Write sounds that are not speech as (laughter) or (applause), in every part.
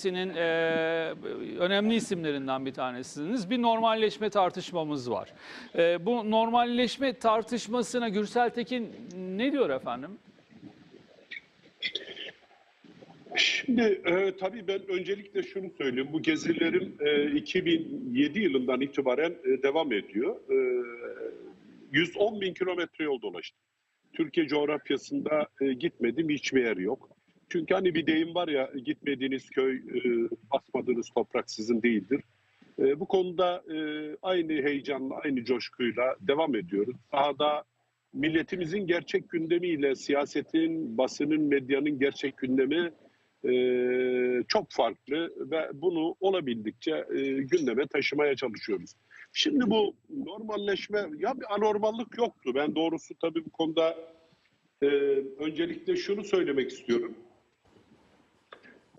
Partisi'nin e, önemli isimlerinden bir tanesiniz. Bir normalleşme tartışmamız var. E, bu normalleşme tartışmasına Gürsel Tekin ne diyor efendim? Şimdi e, tabii ben öncelikle şunu söyleyeyim. Bu gezilerim e, 2007 yılından itibaren e, devam ediyor. E, 110 bin kilometre yol dolaştım. Türkiye coğrafyasında e, gitmedim hiçbir yer yok. Çünkü hani bir deyim var ya gitmediğiniz köy, e, basmadığınız toprak sizin değildir. E, bu konuda e, aynı heyecanla, aynı coşkuyla devam ediyoruz. Sahada milletimizin gerçek gündemiyle siyasetin, basının, medyanın gerçek gündemi e, çok farklı ve bunu olabildikçe gündeme taşımaya çalışıyoruz. Şimdi bu normalleşme, ya bir anormallık yoktu. Ben doğrusu tabii bu konuda öncelikle şunu söylemek istiyorum.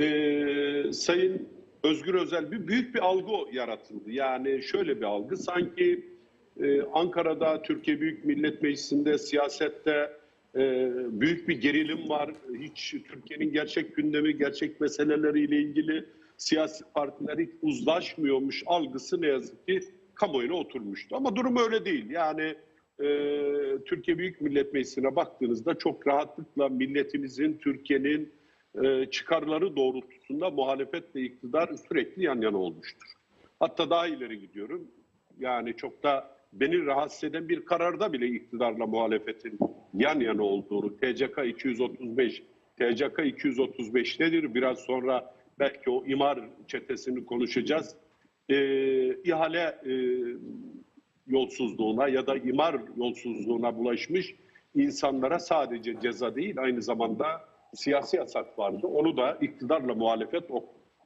E, Sayın Özgür Özel bir büyük bir algı yaratıldı. Yani şöyle bir algı sanki e, Ankara'da Türkiye Büyük Millet Meclisi'nde siyasette e, büyük bir gerilim var. Hiç Türkiye'nin gerçek gündemi, gerçek meseleleriyle ilgili siyasi partiler hiç uzlaşmıyormuş algısı ne yazık ki kamuoyuna oturmuştu. Ama durum öyle değil. Yani e, Türkiye Büyük Millet Meclisi'ne baktığınızda çok rahatlıkla milletimizin, Türkiye'nin e, çıkarları doğrultusunda muhalefetle iktidar sürekli yan yana olmuştur. Hatta daha ileri gidiyorum. Yani çok da beni rahatsız eden bir kararda bile iktidarla muhalefetin yan yana olduğunu, TCK 235, TCK 235 nedir? Biraz sonra belki o imar çetesini konuşacağız. Ee, ihale e, yolsuzluğuna ya da imar yolsuzluğuna bulaşmış insanlara sadece ceza değil aynı zamanda siyasi yasak vardı. Onu da iktidarla muhalefet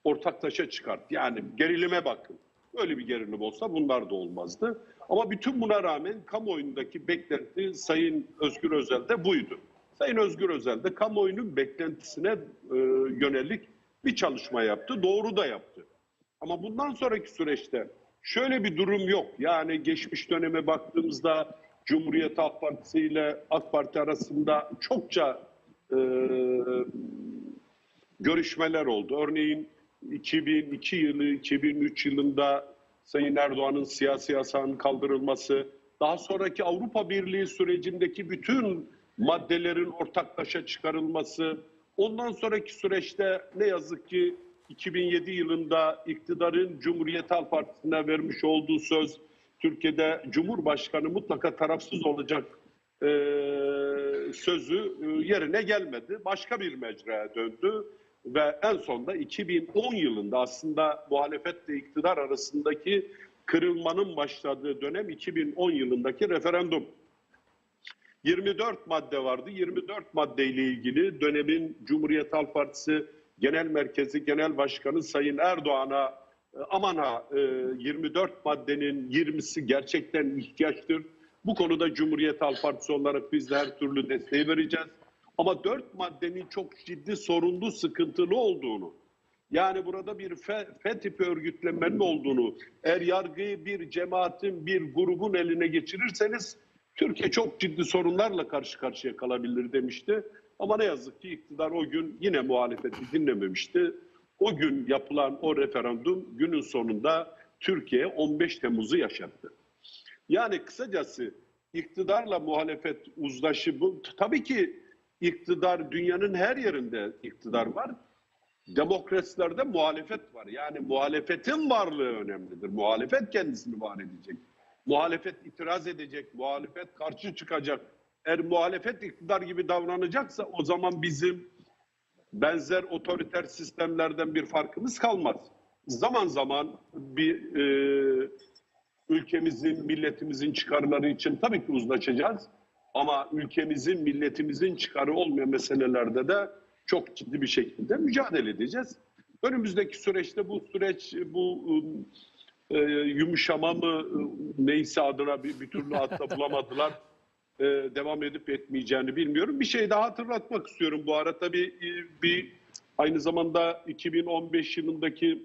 ortaklaşa çıkarttı. Yani gerilime bakın. Öyle bir gerilim olsa bunlar da olmazdı. Ama bütün buna rağmen kamuoyundaki beklenti Sayın Özgür Özel'de buydu. Sayın Özgür Özel de kamuoyunun beklentisine e, yönelik bir çalışma yaptı. Doğru da yaptı. Ama bundan sonraki süreçte şöyle bir durum yok. Yani geçmiş döneme baktığımızda Cumhuriyet Halk Partisi ile AK Parti arasında çokça e, görüşmeler oldu. Örneğin 2002 yılı, 2003 yılında Sayın Erdoğan'ın siyasi yasağının kaldırılması, daha sonraki Avrupa Birliği sürecindeki bütün maddelerin ortaklaşa çıkarılması, ondan sonraki süreçte ne yazık ki 2007 yılında iktidarın Cumhuriyet Halk Partisi'ne vermiş olduğu söz, Türkiye'de Cumhurbaşkanı mutlaka tarafsız olacak e, sözü e, yerine gelmedi. Başka bir mecraya döndü ve en sonunda 2010 yılında aslında muhalefetle iktidar arasındaki kırılmanın başladığı dönem 2010 yılındaki referandum. 24 madde vardı. 24 maddeyle ilgili dönemin Cumhuriyet Halk Partisi Genel Merkezi Genel Başkanı Sayın Erdoğan'a e, aman ha 24 maddenin 20'si gerçekten ihtiyaçtır. Bu konuda Cumhuriyet Halk Partisi olarak biz de her türlü desteği vereceğiz. Ama dört maddenin çok ciddi sorunlu, sıkıntılı olduğunu, yani burada bir fe, fe tipi örgütlenmenin olduğunu, eğer yargıyı bir cemaatin, bir grubun eline geçirirseniz Türkiye çok ciddi sorunlarla karşı karşıya kalabilir demişti. Ama ne yazık ki iktidar o gün yine muhalefeti dinlememişti. O gün yapılan o referandum günün sonunda Türkiye 15 Temmuz'u yaşattı. Yani kısacası iktidarla muhalefet uzlaşımı tabii ki iktidar dünyanın her yerinde iktidar var. Demokrasilerde muhalefet var. Yani muhalefetin varlığı önemlidir. Muhalefet kendisini var edecek. Muhalefet itiraz edecek, muhalefet karşı çıkacak. Eğer muhalefet iktidar gibi davranacaksa o zaman bizim benzer otoriter sistemlerden bir farkımız kalmaz. Zaman zaman bir e, ülkemizin, milletimizin çıkarları için tabii ki uzlaşacağız. Ama ülkemizin, milletimizin çıkarı olmayan meselelerde de çok ciddi bir şekilde mücadele edeceğiz. Önümüzdeki süreçte bu süreç, bu e, yumuşama mı e, neyse adına bir, bir türlü hatta (laughs) bulamadılar. E, devam edip etmeyeceğini bilmiyorum. Bir şey daha hatırlatmak istiyorum bu ara. Tabii bir aynı zamanda 2015 yılındaki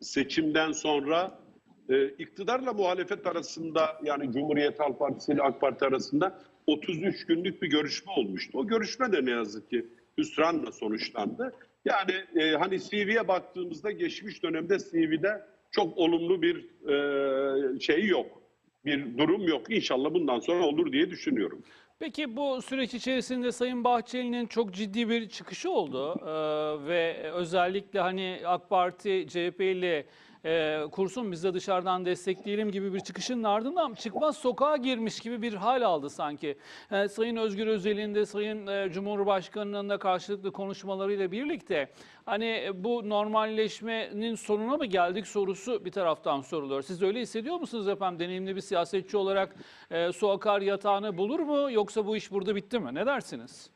seçimden sonra e, iktidarla muhalefet arasında yani Cumhuriyet Halk Partisi ile AK Parti arasında 33 günlük bir görüşme olmuştu. O görüşme de ne yazık ki hüsranla sonuçlandı. Yani e, hani CV'ye baktığımızda geçmiş dönemde CV'de çok olumlu bir e, şey yok. Bir durum yok. İnşallah bundan sonra olur diye düşünüyorum. Peki bu süreç içerisinde Sayın Bahçeli'nin çok ciddi bir çıkışı oldu Ee, ve özellikle hani AK Parti CHP ile e, kursun biz de dışarıdan destekleyelim gibi bir çıkışın ardından çıkmaz sokağa girmiş gibi bir hal aldı sanki. Ee, Sayın Özgür Özel'in de Sayın e, Cumhurbaşkanı'nın da karşılıklı konuşmalarıyla birlikte hani bu normalleşmenin sonuna mı geldik sorusu bir taraftan soruluyor. Siz öyle hissediyor musunuz efendim deneyimli bir siyasetçi olarak e, su akar yatağını bulur mu yoksa bu iş burada bitti mi? Ne dersiniz?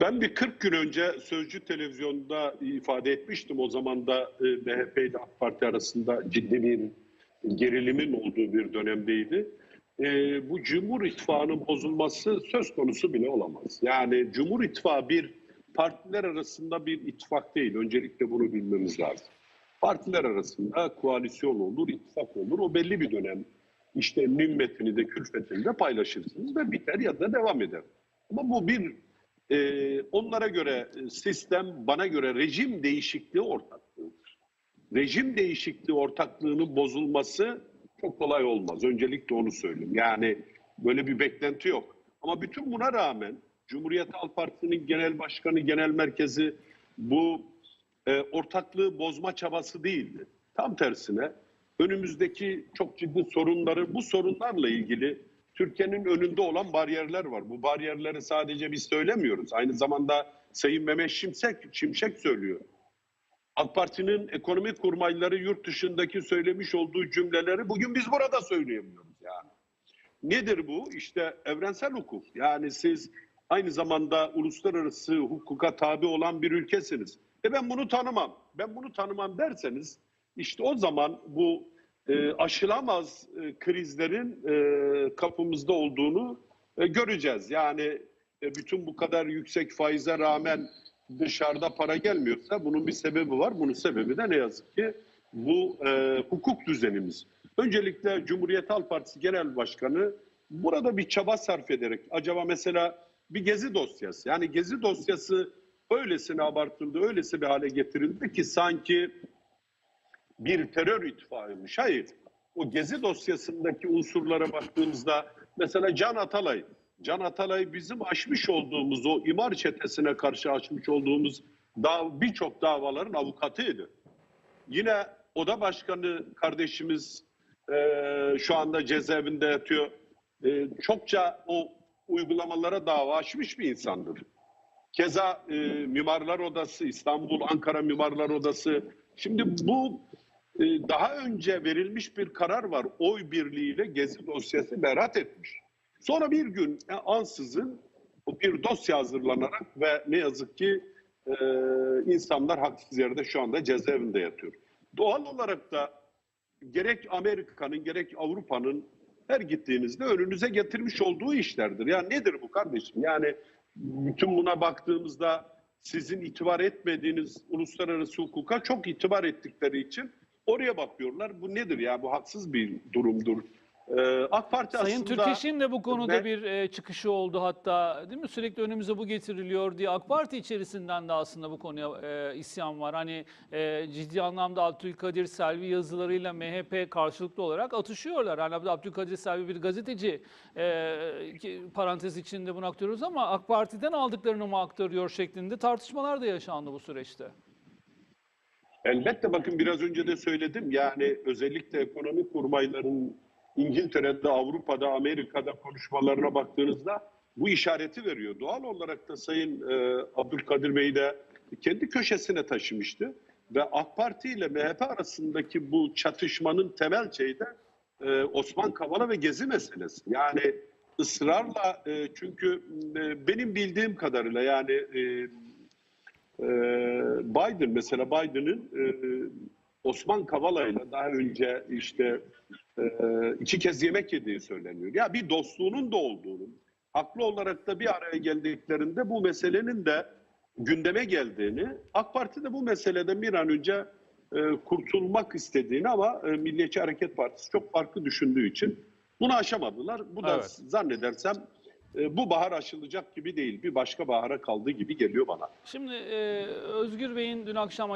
Ben bir 40 gün önce Sözcü Televizyon'da ifade etmiştim. O zaman da e, MHP ile AK Parti arasında ciddi bir gerilimin olduğu bir dönemdeydi. E, bu Cumhur İttifakı'nın bozulması söz konusu bile olamaz. Yani Cumhur İttifakı bir partiler arasında bir ittifak değil. Öncelikle bunu bilmemiz lazım. Partiler arasında koalisyon olur, ittifak olur. O belli bir dönem işte nimmetini de külfetini de paylaşırsınız ve biter ya da devam eder. Ama bu bir e, onlara göre e, sistem, bana göre rejim değişikliği ortaklığıdır. Rejim değişikliği ortaklığının bozulması çok kolay olmaz. Öncelikle onu söyleyeyim. Yani böyle bir beklenti yok. Ama bütün buna rağmen Cumhuriyet Halk Partisi'nin genel başkanı, genel merkezi bu e, ortaklığı bozma çabası değildi. Tam tersine önümüzdeki çok ciddi sorunları, bu sorunlarla ilgili Türkiye'nin önünde olan bariyerler var. Bu bariyerleri sadece biz söylemiyoruz. Aynı zamanda Sayın Mehmet Şimşek, Şimşek söylüyor. AK Parti'nin ekonomi kurmayları yurt dışındaki söylemiş olduğu cümleleri bugün biz burada söyleyemiyoruz yani. Nedir bu? İşte evrensel hukuk. Yani siz aynı zamanda uluslararası hukuka tabi olan bir ülkesiniz. E ben bunu tanımam. Ben bunu tanımam derseniz işte o zaman bu e, aşılamaz e, krizlerin e, kapımızda olduğunu e, göreceğiz. Yani e, bütün bu kadar yüksek faize rağmen dışarıda para gelmiyorsa bunun bir sebebi var. Bunun sebebi de ne yazık ki bu e, hukuk düzenimiz. Öncelikle Cumhuriyet Halk Partisi Genel Başkanı burada bir çaba sarf ederek acaba mesela bir gezi dosyası yani gezi dosyası öylesine abartıldı, öylesi bir hale getirildi ki sanki bir terör ittifakıymış. Hayır. O gezi dosyasındaki unsurlara baktığımızda mesela Can Atalay, Can Atalay bizim açmış olduğumuz o imar çetesine karşı açmış olduğumuz dav birçok davaların avukatıydı. Yine oda başkanı kardeşimiz e, şu anda cezaevinde yatıyor. E, çokça o uygulamalara dava açmış bir insandır. Keza e, Mimarlar Odası, İstanbul, Ankara Mimarlar Odası. Şimdi bu daha önce verilmiş bir karar var. Oy birliğiyle Gezi dosyası berat etmiş. Sonra bir gün e, ansızın bir dosya hazırlanarak ve ne yazık ki e, insanlar haksız yerde şu anda cezaevinde yatıyor. Doğal olarak da gerek Amerika'nın gerek Avrupa'nın her gittiğinizde önünüze getirmiş olduğu işlerdir. Ya nedir bu kardeşim? Yani bütün buna baktığımızda sizin itibar etmediğiniz uluslararası hukuka çok itibar ettikleri için oraya bakıyorlar. Bu nedir ya? Bu haksız bir durumdur. Ee, AK Parti Sayın aslında... Türkeş'in de bu konuda Ben- bir e, çıkışı oldu hatta değil mi? Sürekli önümüze bu getiriliyor diye AK Parti içerisinden de aslında bu konuya e, isyan var. Hani e, ciddi anlamda Abdülkadir Selvi yazılarıyla MHP karşılıklı olarak atışıyorlar. Hani Abdülkadir Selvi bir gazeteci e, ki parantez içinde bunu aktarıyoruz ama AK Parti'den aldıklarını mı aktarıyor şeklinde tartışmalar da yaşandı bu süreçte. Elbette bakın biraz önce de söyledim. Yani özellikle ekonomi kurmayların İngiltere'de, Avrupa'da, Amerika'da konuşmalarına baktığınızda bu işareti veriyor. Doğal olarak da Sayın e, Abdülkadir Bey de kendi köşesine taşımıştı. Ve AK Parti ile MHP arasındaki bu çatışmanın temel şeyi de e, Osman Kavala ve Gezi meselesi. Yani ısrarla e, çünkü e, benim bildiğim kadarıyla yani e, ee, Biden mesela Biden'ın e, Osman Kavala'yla daha önce işte e, iki kez yemek yediği söyleniyor. Ya bir dostluğunun da olduğunu, haklı olarak da bir araya geldiklerinde bu meselenin de gündeme geldiğini, AK Parti de bu meseleden bir an önce e, kurtulmak istediğini ama e, Milliyetçi Hareket Partisi çok farklı düşündüğü için bunu aşamadılar. Bu da Evet. zannedersem bu bahar aşılacak gibi değil. Bir başka bahara kaldığı gibi geliyor bana. Şimdi e, Özgür Bey'in dün akşam